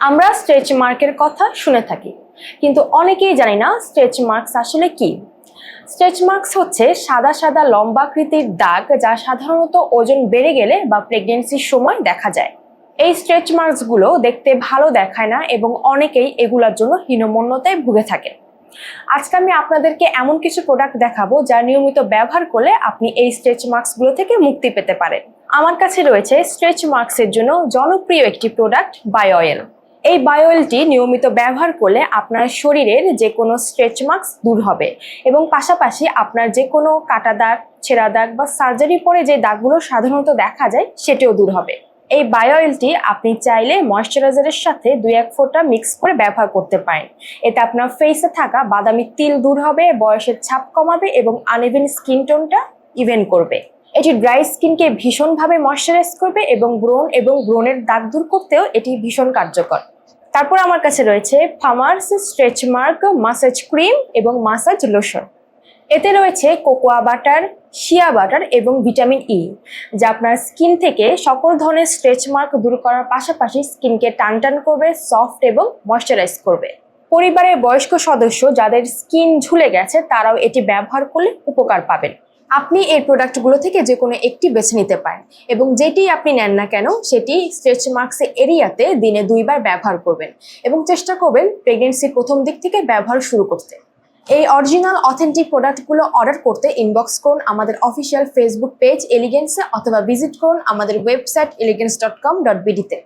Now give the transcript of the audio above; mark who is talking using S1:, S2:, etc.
S1: আমরা স্ট্রেচ মার্কের কথা শুনে থাকি। কিন্তু অনেকেই জানি না স্ট্রেচ মার্কস আসলে কি। স্ট্রেচ মার্কস হচ্ছে সাদা সাদা লম্বাকৃতির দাগ যা সাধারণত ওজন বেড়ে গেলে বা প্রেগনেন্সির সময় দেখা যায়। এই স্ট্রেচ মার্কসগুলো দেখতে ভালো দেখায় না এবং অনেকেই এগুলোর জন্য হীনমন্যতায় ভুগে থাকে। আজকে আমি আপনাদেরকে এমন কিছু প্রোডাক্ট দেখাবো যা নিয়মিত ব্যবহার করলে আপনি এই স্ট্রেচ মার্কসগুলো থেকে মুক্তি পেতে পারেন। আমার কাছে রয়েছে স্ট্রেচ মার্কসের জন্য জনপ্রিয় একটি প্রোডাক্ট বায়োয়েল এই বায়োয়েলটি নিয়মিত ব্যবহার করলে আপনার শরীরের যে কোনো স্ট্রেচ মার্কস দূর হবে এবং পাশাপাশি আপনার যে কোনো কাটা দাগ, ছেঁড়া দাগ বা সার্জারি পরে যে দাগগুলো সাধারণত দেখা যায় সেটিও দূর হবে। এই বায়োয়েলটি আপনি চাইলে ময়শ্চারাইজারের সাথে দুই এক ফোঁটা মিক্স করে ব্যবহার করতে পারেন। এতে আপনার ফেসে থাকা বাদামি তিল দূর হবে, বয়সের ছাপ কমাবে এবং আনইভেন স্কিন টোনটা ইভেন করবে। এটি ড্রাই স্কিনকে ভীষণভাবে ময়শ্চারাইজ করবে এবং ব্রণ এবং ব্রণের দাগ দূর করতেও এটি ভীষণ কার্যকর। তারপর আমার কাছে রয়েছে farmers stretch mark massage cream এবং মাসাজ লোশন এতে রয়েছে কোকোয়া বাটার, শিয়া বাটার এবং ভিটামিন ই যা আপনার স্কিন থেকে সকল ধরনের স্ট্রেচ মার্ক দূর করার পাশাপাশি স্কিনকে টান টান করবে, সফট এবং ময়শ্চারাইজ করবে। পরিবারের বয়স্ক সদস্য যাদের স্কিন ঝুলে গেছে, তারাও এটি ব্যবহার করলে উপকার পাবেন। আপনি এই প্রোডাক্টগুলো থেকে যে কোনো একটি বেছে নিতে পারেন। এবং যেটি আপনি নেন না কেন, সেটি স্ট্রেচ মার্কস এরিয়াতে দিনে দুইবার ব্যবহার করবেন এবং চেষ্টা করবেন প্রেগনেন্সির প্রথম দিক থেকে ব্যবহার শুরু করতে। এই অরিজিনাল অথেন্টিক প্রোডাক্টগুলো অর্ডার করতে ইনবক্স করুন আমাদের অফিসিয়াল ফেসবুক পেজ এলিগেন্সে অথবা ভিজিট করুন আমাদের website elegance dot com dot বিডিতে